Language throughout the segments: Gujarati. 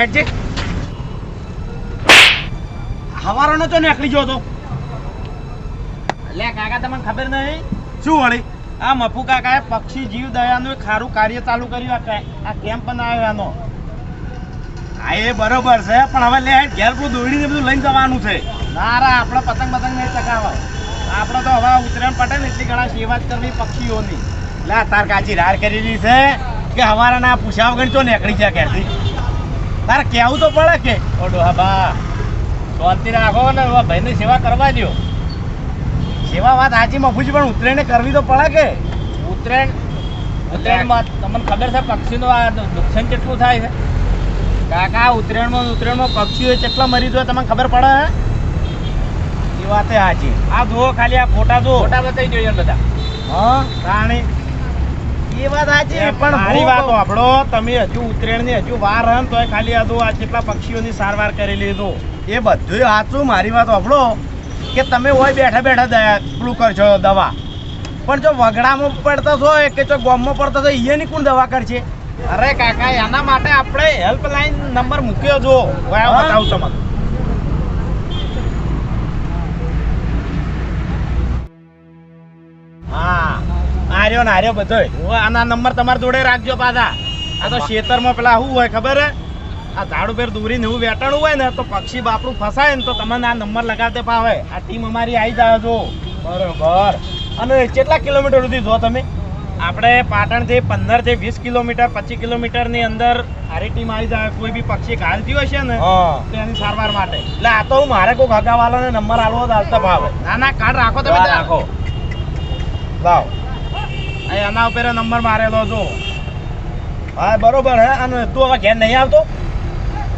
લેટ જે હવારોનો તો નીકળી ગયો તો લે કાકા, તમને ખબર નહીં? શું વળી? આ મફુ કાકાએ પક્ષી જીવ દયાનું સારું કાર્ય ચાલુ કર્યું, આ કેમ્પ બનાવ્યો હા, એ બરોબર છે, પણ હવે લે, ઘેર બધું દોડીને બધું લઈને જવાનું છે. ના રા આપણે પતંગ પતંગ નહીં ચગાવવા. આપણે તો હવે ઉત્તરાયણ પટે ને એટલી ઘણા સેવા જ કરવી પક્ષીઓની. લે તાર કાચી રાડ કરેલી છે, કે હવારાના પૂછ્યા વગર તો નીકળી જાય ઘેરથી. તારે કેવું તો પડે કે હા ડોહાબા શાંતિ રાખો ને ભાઈની સેવા કરવા દો સેવા વાત સાચી મફુજી પણ ઉત્તરાયણ કરવી તો પડે કે? ઉત્તરાયણ? ઉત્તરાયણમાં તમને ખબર છે પક્ષીનું આ નુકસાન કેટલું થાય છે? કાકા ઉત્તરાયણમાં ઉત્તરાયણમાં પક્ષીઓ કેટલા મરી જાય તમને ખબર પડે હે? એ વાત સાચી આ જુઓ ખાલી આ ફોટા જુઓ. ફોટા બતાવી જોઈએ બધા. હા? રાણી એ વાત સાચી પણ મારી વાત કહું- તમે હજુ ઉત્તરાયણની હજુ વાર હે તો ખાલી હજુ આ કેટલા પક્ષીઓની સારવાર કરી લીધો. એ બધું સાચું મારી વાત આપણો કે તમે હોય બેઠા બેઠા પેલું કરશો દવા. પણ જો વગડામાં પડતો છો કે જો ગોમમાં પડતો છો એની કોણ દવા કરશે? અરે કાકા એના માટે આપણે હેલ્પલાઇન નંબર મૂક્યો જો. બતાવું તમને. આર્યો ને બધોય. આના નંબર તમારા જોડે રાખજો પાછા. આ તો ખેતરમાં પેલા શું હોય ખબર હે? આ ઝાડ ઉપર દોરીને એવું વેટાણું હોય ને તો પક્ષી બાપડું ફસાય ને તો તમને આ નંબર લગાવતે ફાવે આ ટીમ અમારી આવી જાય જો. બરોબર. અને કેટલા કિલોમીટર સુધી જો તમે? આપણે પાટણથી પંદરથી વીસ કિલોમીટર પચીસ કિલોમીટરની અંદર હારી ટીમ આવી જાય કોઈ બી પક્ષી ઘાલતી થયું હશે ને તો એની સારવાર માટે. એટલે આ તો હું મારે કોઈ હગાવાલાને નંબર આલવો તો હાલતા ભાવે ના ના કાર્ડ રાખો તમે રાખો. લાવ. એના ઉપર નંબર મારેલો હતો. હા બરોબર હે અને તું હવે ઘેર નહીં આવતો?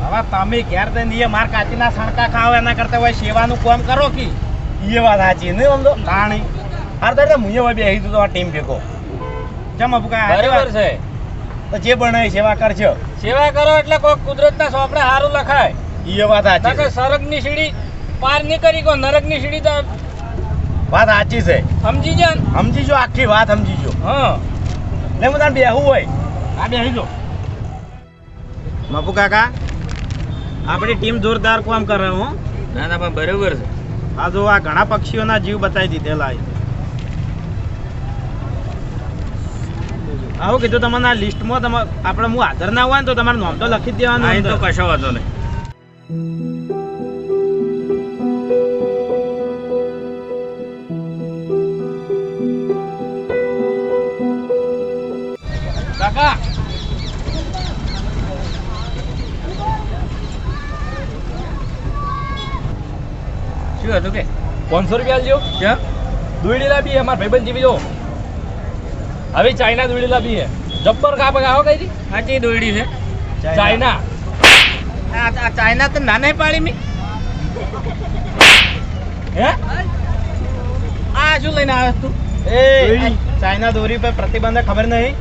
હવે તમે ઘેર તો નહીં માર કાચીના સણકા ખાઓ એના કરતા હોય સેવાનું કામ કરો કે? એ વાત સાચી નહીં સમજો? રાણી હાર તો હું હવે બેસી તું તો ટીમ ભેગો. જમ અબુકા બરાબર છે. તો જે બનાવી સેવા કરજો. સેવા કરો એટલે કોઈ કુદરતના સોપડે સારું લખાય. એ વાત સાચી. સરગની સીડી પાર નહીં કરી કો નરકની સીડી તો વાત સાચી છે. સમજી જા ને? સમજી જો આખી વાત સમજી જો હા. ને હું તને બેહવું હોય. આ બેસી જો મપુ કાકા આપણી ટીમ જોરદાર કામ કરે હો. ના ના પણ બરોબર છે. આ જો આ ઘણા પક્ષીઓના જીવ બતાવી દીધેલા. આવું કીધું તમને આ લિસ્ટમાં તમે આપણે હું હાજર ના હોય ને તો તમારે નામ તો લખી દેવાનું તો કશો વાંધો નહીં. શું હતું કે? પાંચસો રૂપિયા આલજો. ક્યાં? દોડી લાવી અમારા ભાઈબંધ જીવી જો હવે ચાઇના દોડી લાવી હે. જબ્બર કાપ આવો કઈ સાચી દોડી છે. ચાઇના. આ ચાઇના તો નાને પાડી મી. હે? આ શું લઈને આવ્યો તું? એ. ચાઇના દોરી પર પ્રતિબંધ ખબર નહીં?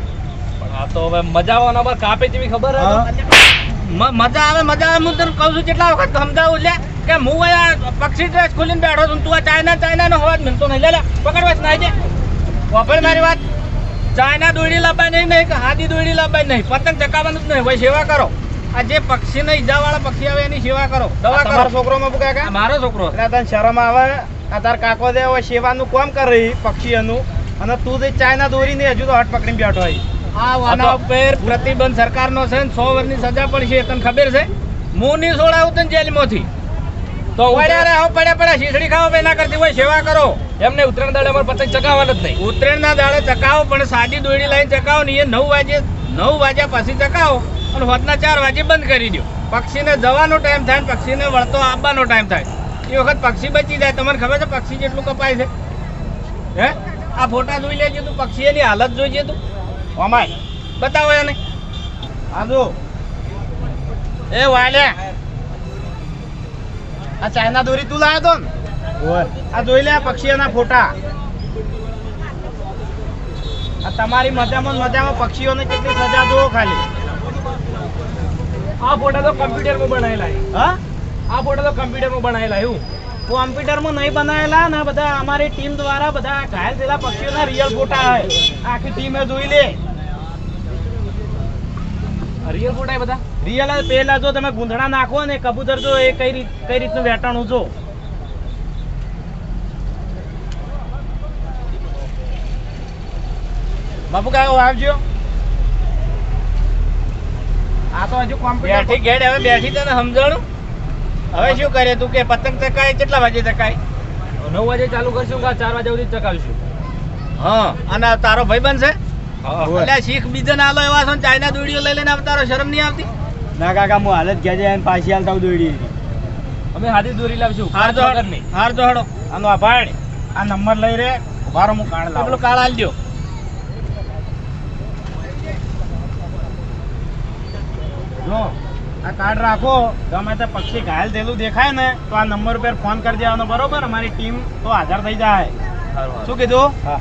પણ આ તો હવે મજા આવવાના પર કાપે જેવી ખબર. મજા આવે મજા આવે હું તને કહું છું કેટલા વખત સમજાવું લે કે હું અહીંયા પક્ષી ડ્રેસ ખોલીને બેઠો છું તું આ ચાઇના ચાઇના નો અવાજ મિલતો નહીં. લે લે પકડ બસ નાઈ વાપર મારી વાત. ચાઇના દોડી લાવવાય નહીં નહીં કે હાથી દોડી લાવવાય નહીં. પતંગ ચકાવવાનું જ નહીં. ભાઈ સેવા કરો. આ જે પક્ષીને ઈજા વાળા પક્ષી આવે એની સેવા કરો. દવા કરો. છોકરો માં આ મારો છોકરો. એટલે તને શરમ આવે. આ તાર કાકો દે હવે સેવાનું કોમ કરે પક્ષીઓનું. અને તું જે ચાઇના દોરીને હજુ તો હટ પકડીને બેઠો હોય આ વાના આ ઉપર પ્રતિબંધ સરકારનો છે ને સો વર્ષની સજા પડશે. તને ખબર છે? હું નહીં છોડાવું તને જેલમાંથી. તો પડ્યા રે આવો પડ્યા પડ્યા શીસડી ખાઓ પેલા કરતી હોય સેવા કરો. એમને ઉત્તરાયણ દાડે અમારે પતંગ ચગાવવાના જ નહીં. ઉત્તરાયણના દાડે ચકાવો પણ સાદી દોડી લઈને ચકાવો ને એ નવ વાગે નવ વાગ્યા પછી ચકાવો અને હોતના ચાર વાગે બંધ કરી દો પક્ષીને જવાનો ટાઈમ થાય ને પક્ષીને વળતો આવવાનો ટાઈમ થાય. એ વખત પક્ષી બચી જાય. તમને ખબર છે પક્ષી જેટલું કપાય છે? હે? આ ફોટા જોઈ લેજે તું પક્ષીની હાલત જોઈજે તું. અમાય બતાવો એને. આ જો. એ વાલ્યા. આ ચાઇના દોરી તું લાવ્યો તો ને? આ જોઈ લે આ પક્ષીઓના ફોટા. આ તમારી મજામાં મજામાં પક્ષીઓને કેટલી સજા જુઓ ખાલી. આ ફોટા તો કમ્પ્યુટરમાં બનાવેલા છે. હા? આ ફોટા તો કમ્પ્યુટરમાં બનાવેલા એવું કોમ્પ્યુટરમાં નહીં બનાવેલા ને બધા અમારી ટીમ દ્વારા બધા ઘાયલ થયેલા પક્ષીઓના રિયલ ફોટા હોય આખી ટીમે જોઈ લે. રિયલ ફોટા બધા? રિયલ પેલા જો તમે ગુંધણા નાખો ને કબૂતર જો એ કઈ રીત કઈ રીતનું વેટાણું જો. બાપુ કાયો આવજો. આ તો હજુ કોમ્પ્યુટર બેઠી ગેડ હવે બેઠી તને સમજાણું? હવે શું કરે તું કે પતંગ ચકાય કેટલા વાગે ચકાય? નવ વાગે ચાલુ કરશું કે ચાર વાગે સુધી ચકાવીશું? હા અને તારો ભાઈ બનશે? એટલે શીખ બીજા ના આલો એવા છો ચાઇના દોડીઓ લઈ લઈને આવતારો શરમ નહીં આવતી? ના કાકા હું હાલત ગયા છે પાછી હાલતા દોડી અમે હાથી દોરી લાવશું હાર તો હાર તો હડો આનો આભાર. આ નંબર લઈ રે ઉભારો હું કાર્ડ પેલો લાવું કાળ આલજો જો આ કાર્ડ રાખો ગમે તે પક્ષી ઘાયલ થયેલું દેખાય ને તો આ નંબર ઉપર ફોન કરી દેવાનો બરોબર? અમારી ટીમ તો હાજર થઈ જાય. શું કીધું? હા.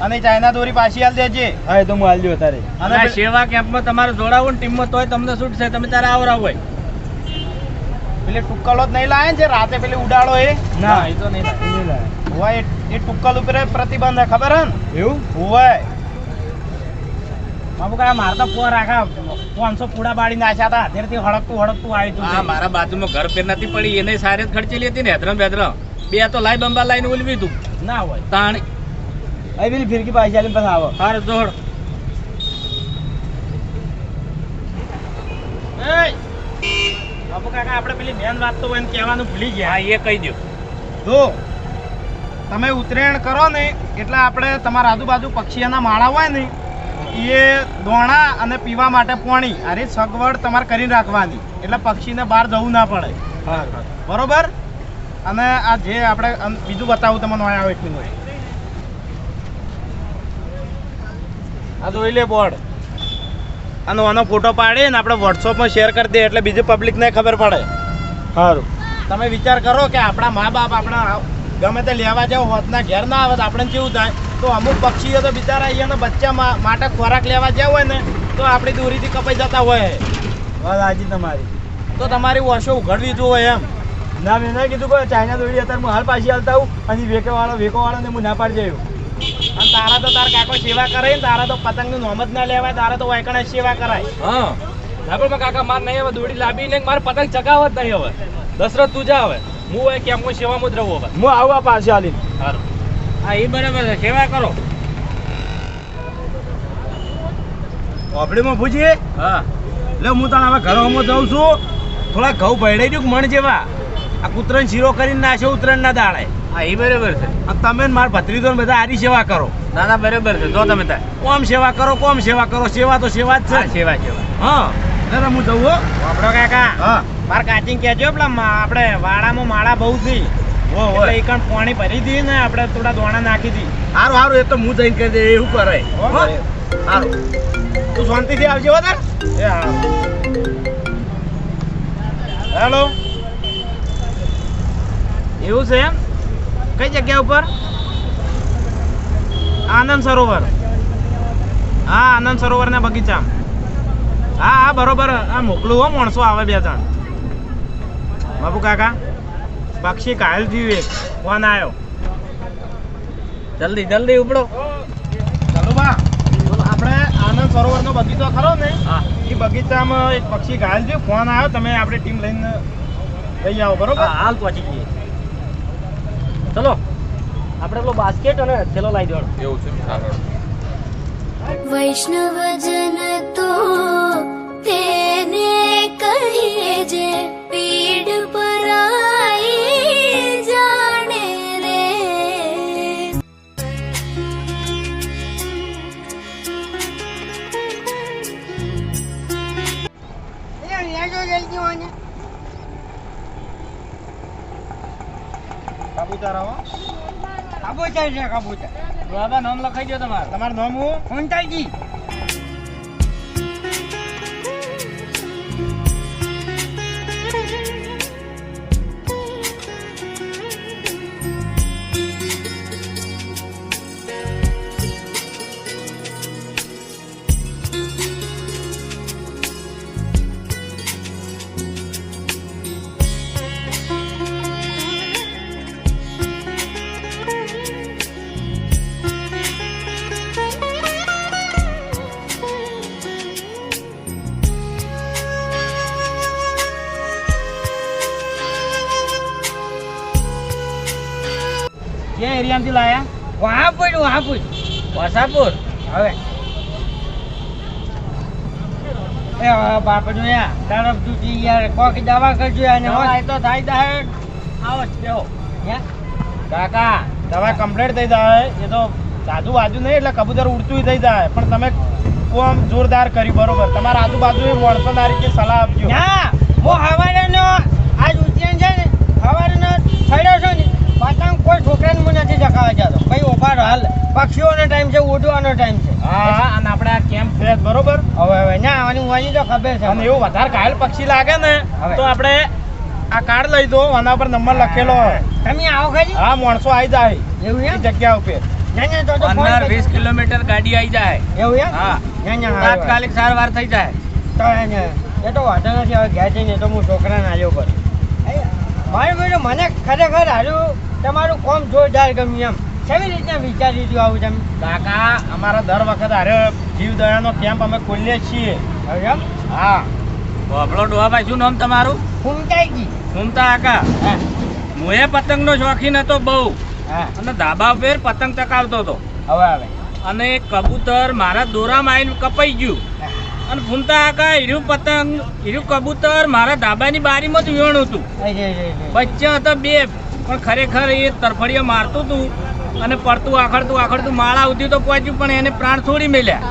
અને ચાઇના દોરી પાછી હાલ દેજે. હા એ તો હું હાલ દઉં તારે અને સેવા કેમ્પમાં તમારે જોડાવું ને ટીમમાં તોય તમને છૂટશે તમે તારે આવરાવ હોય. પેલી ટુક્કલો જ નહીં લાવે ને જે રાતે પેલી ઉડાડો એ? ના એ તો નહીં લાગે. હોય એ- ટુક્કલ ઉપર પ્રતિબંધ હે, ખબર હે ને? એવું? હોય બાબુ કાકા મારતા તો પોર આખા પાંચસો પૂડા બાળી નાખ્યા હતા. અત્યારથી હડકતું આવી આવ્યું હા મારા બાજુમાં ઘર પેર નથી પડી એને સારી જ ખર્ચેલી હતી ને હેદરમ બેદરમ બે તો લાઈ બંબા લાઈને ઉલવી તું. ના હોય. તાણ અહીં પેલી ફિરકી પાછી આલીને પાછા આવો હાર દોડ બાપુ કાકા આપણે પેલી મેન વાત તો એને કહેવાનું ભૂલી ગયા હા એ કહી દો જો તમે ઉત્તરાયણ કરો ને એટલે આપણે તમારા આજુબાજુ પક્ષીઓના માળા હોય ને એ દોણા અને પીવા માટે પાણી અરે સગવડ તમારે કરીને રાખવાની એટલે પક્ષીને બહાર જવું ના પડે બરોબર અને આ જે આપણે બીજું બતાવું તમને અહીંયા આવે એટલું આ જોઈ લે બોર્ડ અને આનો ફોટો પાડીને આપણે વોટ્સઅપમાં શેર કરી દઈએ એટલે બીજી પબ્લિકને ખબર પડે. સારું તમે વિચાર કરો કે આપણા મા બાપ આપણા ગમે તે લેવા જાવ હોતના ઘેર ના આવે તો આપણે કેવું થાય? તો અમુક પક્ષીઓ તો બિચારા અહીંયાના બચ્ચા માટે ખોરાક લેવા જાવ હોય ને તો આપણી દોરીથી કપાઈ જતા હોય. વાત હાજી તમારી. તો તમારી વર્ષો ઉઘડવી જોઈએ એમ. ના મેં ના કીધું કે ચાઇના દોરી અત્યારે હું હાલ પાછી હાલતા આવું અને વેકે વાળો વેકો વાળો ને હું ના પાડી જયું અને તારા તો તાર કાકો સેવા કરે ને તારા તો પતંગનું નોમ જ ના લેવાય તારા તો વાયકણા સેવા કરાય. હા. પણ કાકા માર નહીં હવે દોડી લાંબી ને મારે પતંગ ચગાવ જ નહીં હવે. દશરથ તું જા હવે. હું હોય કેમ હું સેવામાં જ રહું હવે. હું આવવા આ પાછી સારું હા એ બરાબર છે. સેવા કરો. ઓપડીમાં પૂછીએ હા. એટલે હું તને હવે ઘરોમાં જાઉં છું. થોડા ઘઉં ભેડાઈ દઉં મણ જેવા. આ કૂતરાને શીરો કરીને નાશે ઉતરણ ના દાડે. હા એ બરાબર છે. તમે ને મારા ભત્રીજો બધા આરી સેવા કરો. ના ના બરાબર છે. જો તમે તાર કોમ સેવા કરો કોમ સેવા કરો સેવા તો સેવા જ છે. સેવા સેવા. હા. એટલે હું જઉં હો. આપણો કાકા. હા. માર કાચીન કહેજો પેલા આપણે વાડામાં માળા બહુ થઈ એટલે એ કણ પાણી ભરી દી ને આપણે થોડા દોણા નાખી દી. સારું સારું એ તો હું જઈને કરી દે એવું કરે? સારું તું શાંતિથી આવજે એ હા હેલો. એવું છે એમ? કઈ જગ્યા ઉપર? આનંદ સરોવર. હા આનંદ સરોવર ને બગીચા હા હા બરોબર. આ મોકલું હો માણસો આવે બે ત્રણ. બાપુ કાકા પક્ષી થયું એક ફોન આવ્યો જલ્દી જલ્દી ઉપડો. ચાલો બા. આપણે આનંદ સરોવરનો બગીચો ખરો ને? એ બગીચામાં એક પક્ષી ઘાયલ થયું ફોન આવ્યો તમે આપણે ટીમ લઈને લઈ આવો બરોબર? હાલ પહોંચી જઈએ. ચલો આપણે પેલો બાસ્કેટ અને થેલો લાવી દેવાનો. એવું છે વૈષ્ણવજન તો તેને કહીએ જે પીડ પરાઈ કબૂતર છે કબૂતર બાબા નામ લખાઈ દો તમારે. તમારું નામ હું? ઊંચાઈજી ક્યાં એરિયામાંથી લાયા? વહાપુર વહાપુર. વસાપુર. હવે. એ હવે બાપડું યા તરફ તું યાર કોક દવા કરજો અને એ તો થાય જાય આવો જ બેહો. કાકા દવા કમ્પ્લીટ થઈ જાય. એ તો સાધુ બાજુ નહીં એટલે કબૂતર ઉડતું થઈ જાય. પણ તમે કોમ જોરદાર કર્યું બરોબર. તમારા આજુબાજુ આ રીતે સલાહ આપજો. ના હું હવારેનો આજ ઉજ્જૈન છે ને હવારેનો થયો છો પતંગ કોઈ છોકરાને મને નથી ચકાવવા જતો ભાઈ ઊભા હાલ. પક્ષીઓનો ટાઈમ છે ઉડવાનો ટાઈમ છે. હા અને આપણે આ કેમ્પ છે બરોબર? હવે હવે ના આની વાની તો ખબર છે. અને એવું વધારે ઘાયલ પક્ષી લાગે ને તો આપણે આ કાર્ડ લઈ દો આના પર નંબર લખેલો. તમે આવો ખરી હા માણસો આવી જાય. એવું એ જગ્યા ઉપર. પંદર વીસ કિલોમીટર ગાડી આવી જાય. એવું હા. તાત્કાલિક સારવાર થઈ જાય. એ તો વાંધો નથી હવે ઘેર જઈને તો હું છોકરાને આવ્યો કરું ભાઈ મને ખરેખર હારું તમારું કોમ જોરદાર ગમ્યું એમ. કેવી રીતના વિચારી દીધું આવું તમે? કાકા અમારા દર વખત આરે જીવ દયાનો કેમ્પ અમે ખોલીએ છીએ. એમ? હા. આપણો ડોહાભાઈ શું નામ તમારું? ફૂમતાઈ ગઈ ફૂમતા આકા હા. એ પતંગનો શોખીન હતો બહુ. હા. અને ધાબા ઉપર પતંગ ચકાવતો હતો. હવે હવે અને કબૂતર મારા દોરામાં આવીને કપાઈ ગયું. અને ફૂમતા આકા હીરું પતંગ હીરું કબૂતર મારા ધાબાની બારીમાં જ વિવણ હતું. બચ્ચા હતા બે. પણ ખરેખર એ તરફડીએ મારતું હતું અને પડતું આખડતું આખડતું માળા સુધી તો પહોંચ્યું પણ એને પ્રાણ છોડી મેલ્યા.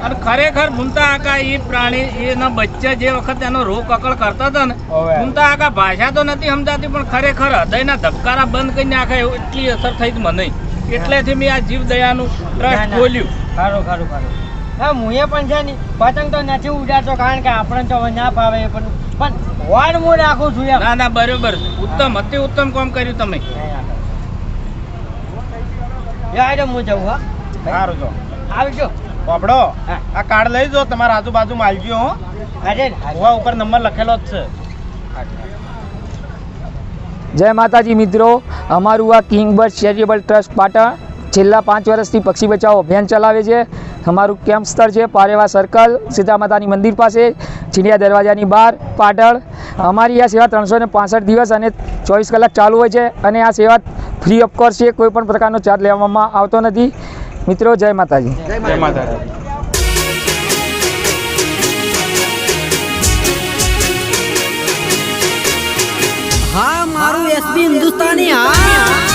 અને ખરેખર ભૂમતા આકા એ પ્રાણી એના બચ્ચા જે વખત એનો રોગ અકળ કરતા હતા ને. ભૂમતા આકા ભાષા તો નથી સમજાતી પણ ખરેખર હૃદયના ધબકારા બંધ કરી નાખે એટલી અસર થઈ જ મને. એટલેથી મેં આ જીવ દયાનું ટ્રસ્ટ ખોલ્યું. ખરું ખરું ખરું. હા હું એ પણ છે ને પતંગ તો નથી ઉડાડતો કારણ કે આપણને તો ના ફાવે પણ. પણ વાડ હું રાખું છું એમ. ના ના બરોબર. ઉત્તમ અતિ ઉત્તમ કામ કર્યું તમે. યાર હું જવું હા? સારું જો આવજો. પોપડો હા. આ કાર્ડ લઈ જો તમારા આજુબાજુ આવજો હો. અરે ઉવા ઉપર નંબર લખેલો જ છે. જય માતાજી મિત્રો અમારું આ king bird charitable trust Patan છેલ્લા પાંચ વર્ષથી પક્ષી બચાવો અભિયાન ચલાવે છે. અમારું કેમ્પ સ્થળ છે પારેવા સર્કલ સીતા માતાની મંદિર પાસે ચીડિયા દરવાજાની બહાર પાટણ અમારી આ સેવા ત્રણસો ને પાંસઠ દિવસ અને ચોવીસ કલાક ચાલુ હોય છે અને આ સેવા ફ્રી ઓફકોર્સ છે કોઈ પણ પ્રકારનો ચાર્જ લેવામાં આવતો નથી. મિત્રો જય માતાજી. જય માતાજી. હા મારું એસબી હિન્દુસ્તાની હા.